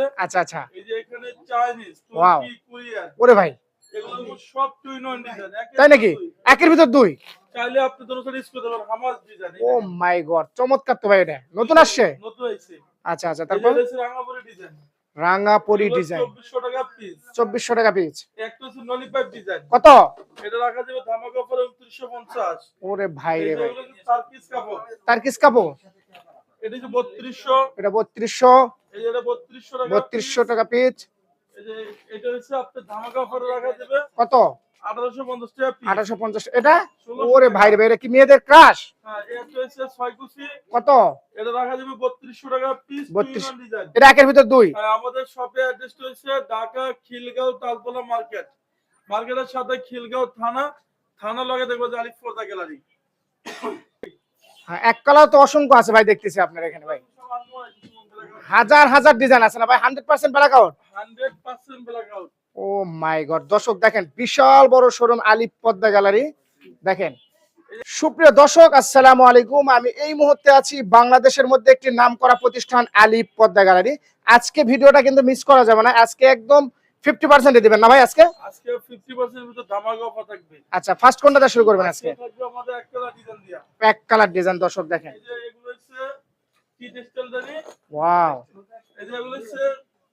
আসবে। আচ্ছা আচ্ছা। এই যে এখানে চাইনিজ. তুর্কি কোরিয়ান ওরে ভাই। এগুলো সব টু ইন ওয়ান ডিজাইন তাই নাকি? একের ভিতর দুই? চাইলে আপনি দোনো সাইড ইউজ করতে পারেন হামাস ডিজাইন ও মাই গড চমৎকার তো ভাই এটা। নতুন আসছে? নতুন আইছে আচ্ছা আচ্ছা তারপর? রাঙাপুরি ডিজাইন রাঙা ডিজাইন 2400 টাকা পিস চব্বিশশো টাকা পিস একটা হচ্ছে নলিপাইপ ডিজাইন কত? এটা রাখা যাবে ধামাকা অফারে 2950 ওরে ভাই রে ভাই। হচ্ছে কাপড়। তার কিস কাপড়? এটা 3200 এটা বত্রিশশো। এই যে এটা 3200 টাকা টাকা এই যে এটা হচ্ছে আপনার ধামাকা অফারে রাখা কত? 1850 টাকা পিস আঠারোশো পঞ্চাশ। এটা? ওরে ভাই রে এটা কি মেয়েদের ক্রাশ হ্যাঁ এটা হচ্ছে 6 কুচি কত? এটা রাখা 3200 টাকা পিস 32 এটা একের ভিতর দুই। আর আমাদের শপে অ্যাড্রেস হচ্ছে ঢাকা খিলগাঁও তালতলা মার্কেট মার্কেটের সাথে খিলগাঁও থানা। থানা লগে দেখব যে আলিফ ফোর্দা গ্যালারি হ্যাঁ, এক কালার তো অসংখ্য আছে ভাই দেখতেছি আপনার এখানে ভাই। হাজার হাজার ডিজাইন আছে না ভাই? Hundred percent blackout hundred percent blackout oh my god দর্শক দেখেন বিশাল বড় শোরুম আলিপ পদ্মা গ্যালারি দেখেন সুপ্রিয় দর্শক আসসালামু আলাইকুম। আমি এই মুহূর্তে আছি বাংলাদেশের মধ্যে একটি নাম করা প্রতিষ্ঠান আলিপ পদ্মা গ্যালারি আজকে ভিডিওটা কিন্তু মিস করা যাবে না। আজকে একদম ফিফটি পার্সেন্টে দিবেন না ভাই আজকে? আচ্ছা ফার্স্ট কোনটা শুরু করবেন আজকে আমাদের এক কালার ডিজাইন দিয়া। এক কালার ডিজাইন দর্শক দেখেন। এই যে এগুলো হচ্ছে কি টেক্সটাইল দানি। ওয়াও এই যে এগুলো হচ্ছে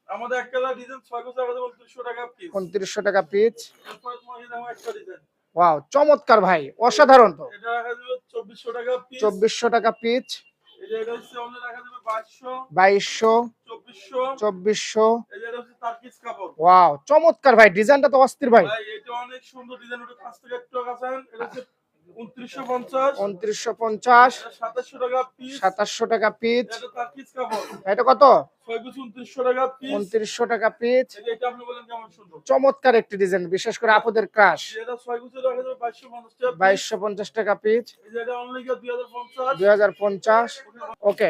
আমাদের এক কালার ডিজাইন ছয় বছর আগে উনত্রিশশো টাকা পিস উনত্রিশশো টাকা ডিজাইন ওয়াও চমৎকার ভাই অসাধারণ তো। এটা রাখা যাবে চব্বিশশো টাকা পিস চব্বিশশো টাকা পিচ বাইশশো চব্বিশশো। ওয়াও চমৎকার ভাই ডিজাইনটা তো অস্থির ভাই। ভাই এটা অনেক সুন্দর ডিজাইন ওটা কাছ থেকে একটু এটা উনত্রিশশো পঞ্চাশ। সাতাশশো টাকা পিচ এটা কত? টাকা পিচ চমৎকার একটি ডিজাইন বিশেষ করে আপুদের ক্রাশ বাইশশো পঞ্চাশ টাকা পিচ দুই হাজার পঞ্চাশ। ওকে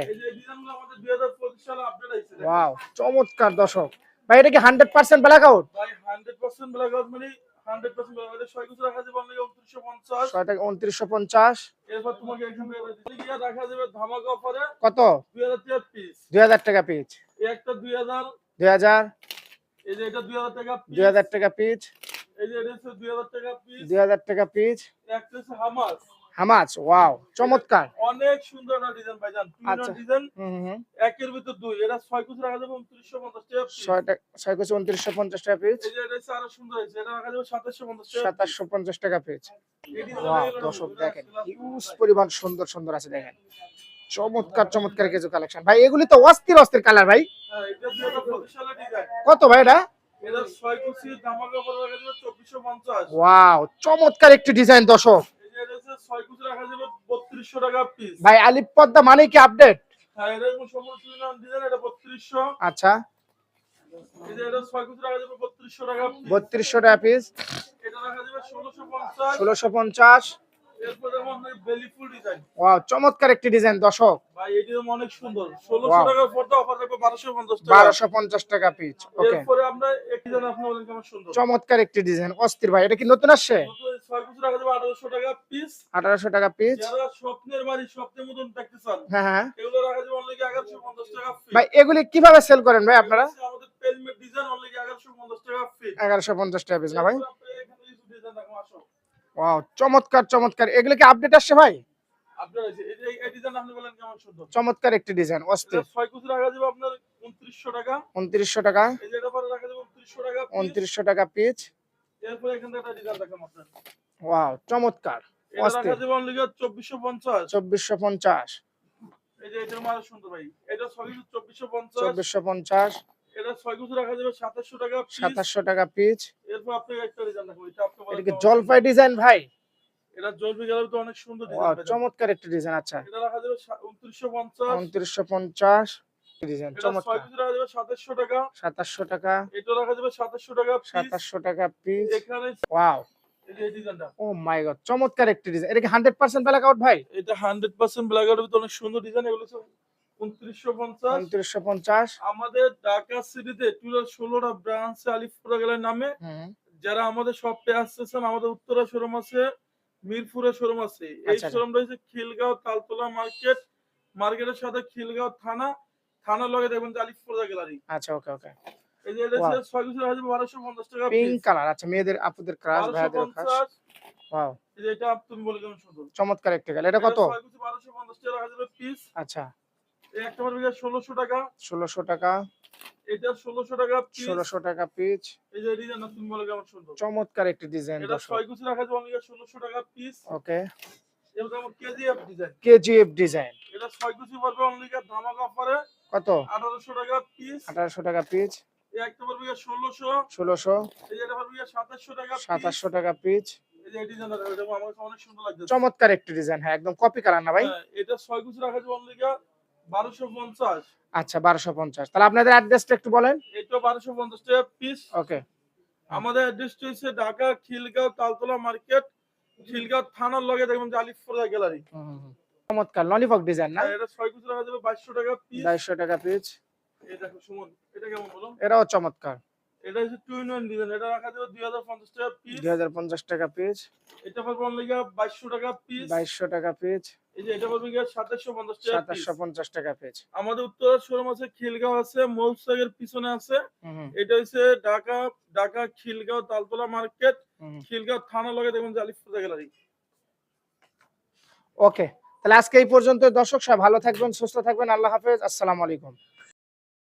চমৎকার দর্শক। ভাই এটা কি হান্ড্রেড পার্সেন্ট ব্ল্যাক আউট মানে পিস কত? দুই হাজার টাকা পিস একটা দুই হাজার। দুই হাজার। এই যে এটা দুই হাজার টাকা দুই হাজার টাকা পিচ এই যে এটা দুই হাজার টাকা পিস দুই হাজার টাকা পিচ একটা হামাস হামাচ ওয়াও চমৎকার। অনেক সুন্দর একটা ডিজাইন ভাইজান। আচ্ছা। ডিজাইন একের ভিতর দুই। এটা ছয় কুচি রাখা যাবে টাকা piece। ছয় টাকা ছয় কুচি উনত্রিশশো পঞ্চাশ টাকা পিচ এই যে এটা আরও সুন্দর হয়েছে। এটা রাখা যাবে সাতাশশো পঞ্চাশ টাকা সাতাশশো পঞ্চাশ টাকা পিচ ওয়াও দর্শক দেখেন পরিমাণ সুন্দর সুন্দর আছে দেখেন। চমৎকার চমৎকার কিছু কালেকশন ভাই এগুলি তো অস্থির অস্থির কালার ভাই। হ্যাঁ, কত ভাই এটা? ওয়াও চমৎকার একটি ডিজাইন দর্শক। ভাই পদ্মা মানে কি আপডেট হ্যাঁ বত্রিশশো। আচ্ছা। বত্রিশশো টাকা পিস ষোলোশো পঞ্চাশ। পঞ্চাশ। ওয়াও চমৎকার একটি ডিজাইন দর্শক। ভাই এটি অনেক সুন্দর। ষোলোশো Wow. টাকার পর্দা অফার থাকবে বারোশো পঞ্চাশ টাকা। পঞ্চাশ পিচ ওকে এরপরে আমরা একটি ডিজাইন আপনি বলেন কেমন সুন্দর। চমৎকার একটি ডিজাইন অস্থির ভাই এটা কি নতুন আসছে? নতুন টাকা পিস টাকা যারা স্বপ্নের বাড়ি স্বপ্নের মতন দেখতে চান হ্যাঁ হ্যাঁ। এগুলো রাখা যাবে অনলি এগারোশো পঞ্চাশ টাকা ফিট ভাই এগুলি কীভাবে সেল করেন ভাই আপনারা? আমাদের পেলমেট ডিজাইন অনলি টাকা পিস না ভাই? ওয়াও চমৎকার চমৎকার। এগুলি কি আপডেট আসছে ভাই? চমৎকার একটি ডিজাইন অস্থির। উনত্রিশশো টাকা। উনত্রিশশো টাকা। উনত্রিশশো টাকা উনত্রিশশো টাকা পিচ এরপরে এখান থেকে একটা ডিজাইন দেখাম আপনার। ওয়াও চমৎকার চব্বিশশো পঞ্চাশ। চব্বিশশো সাতাশশো টাকা পিচ জলপাই ডিজাইন ভাই। এটা গেলে তো অনেক সুন্দর চমৎকার একটা ডিজাইন আচ্ছা। এটা রাখা যাবে উনত্রিশশো পঞ্চাশ। উনত্রিশশো পঞ্চাশ। ডিজাইন চমৎকার। সাতাশশো টাকা। সাতাশশো টাকা। এটা রাখা যাবে সাতাশশো টাকা সাতাশশো টাকা পিচ এখানে ওয়াও ও মাই গড চমৎকার একটি ডিজাইন এটা কি হান্ড্রেড পার্সেন্ট ব্ল্যাক আউট ভাই? এটা হান্ড্রেড পার্সেন্ট ব্ল্যাক আউটের ভিতরে অনেক সুন্দর ডিজাইন এগুলো উনত্রিশশো পঞ্চাশ। আমাদের ঢাকা সিটিতে টোটাল ষোলোটা ব্রাঞ্চ আলিফপুরা গেলের নামে। যারা আমাদের শপে আসতেছেন আমাদের উত্তরা শোরুম আছে মিরপুরে শোরুম আছে। এই শোরুম আচ্ছা। হচ্ছে খিলগাঁও তালতলা মার্কেট মার্কেটের সাথে খিলগাঁও থানা থানার লগে দেখবেন যে আলিফ পর্দা গ্যালারি। আচ্ছা ওকে ওকে এই যে এটা টাকা পিঙ্ক কালার আচ্ছা মেয়েদের আপুদের ক্রাশ বারোশো ক্রাশ ওয়াও এই যে এটা তুমি বলে কেমন সুন্দর। চমৎকার একটা এটা কত? টাকা পিস আচ্ছা। এই একটা টাকা। টাকা। এটা টাকা পিস টাকা এই যে ডিজাইন তুমি বলে কেমন সুন্দর। চমৎকার একটি ডিজাইন এটা রাখা যাবে অনলি ষোলোশো টাকা পিস ওকে কেজিএফ ডিজাইন এটা ছয় কুচি পড়বে অনলি ধামাকা অফারে কত? আঠারোশো টাকা পিস আঠারোশো টাকা পিচ এই একটা পারবে ষোলোশো। সাতাশশো টাকা পিচ চমৎকার একটি ডিজাইন হ্যাঁ একদম কপি কালার না ভাই? হ্যাঁ, এটা ছয় কুচি রাখা যাবে বারোশো পঞ্চাশ। আচ্ছা বারোশো পঞ্চাশ। তাহলে আপনাদের অ্যাড্রেসটা একটু বলেন। এটা বারোশো পঞ্চাশ টাকা পিস ওকে আমাদের অ্যাড্রেসটা হচ্ছে ঢাকা খিলগাঁও তালতলা মার্কেট খিলগাঁও থানার লগে দেখবেন যে আলিফপুরা গ্যালারি। চমৎকার ললিপপ ডিজাইন না? এটা ছয় কুচি রাখা যাবে বাইশশো টাকা পিস বাইশশো টাকা পিচ এটা কেমন এটাও চমৎকার। এটা হচ্ছে টু ইন ওয়ান ডিজাইন এটা রাখা যাবে দুই হাজার পঞ্চাশ টাকা পিস দুই হাজার পঞ্চাশ টাকা পিচ এটা পারবে অনলি বাইশশো টাকা পিস বাইশশো টাকা পিচ এই যে এটা পারবে গিয়ে টাকা piece। সাতাশশো পঞ্চাশ টাকা পিচ আমাদের উত্তরের শোরুম আছে খিলগাঁও আছে মৌসাগের পিছনে আছে। এটা ঢাকা ঢাকা খিলগাঁও তালতলা মার্কেট। খিলগাঁও থানা লগে দেখবেন যে গ্যালারি। ওকে তাহলে আজকে এই পর্যন্ত দর্শক সবাই ভালো থাকবেন সুস্থ থাকবেন। আল্লাহ হাফেজ। আসসালামু আলাইকুম।